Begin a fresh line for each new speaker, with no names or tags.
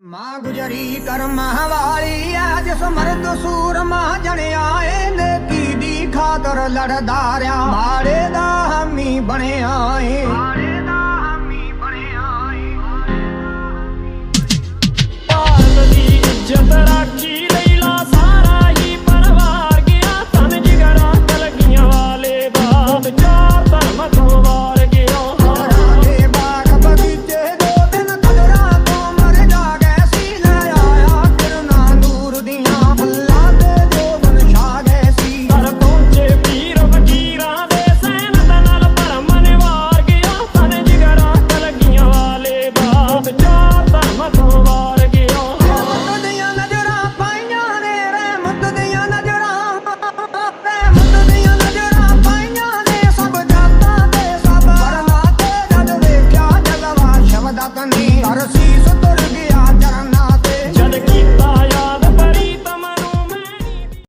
ਮਾਂ ਗੁਜਰੀ ਕਰਮਾਂ ਵਾਲੀ ਆ ਜਿਸ ਮਰਦ ਸੂਰਮਾ ਜਣਿਆ ਏ ਨੇਕੀ ਦੀ ਖਾਤਰ ਲੜਦਾ ਰਿਆ ਮਾੜੇ ਦਾ ਹਾਮੀ ਬਣਿਆ ਏ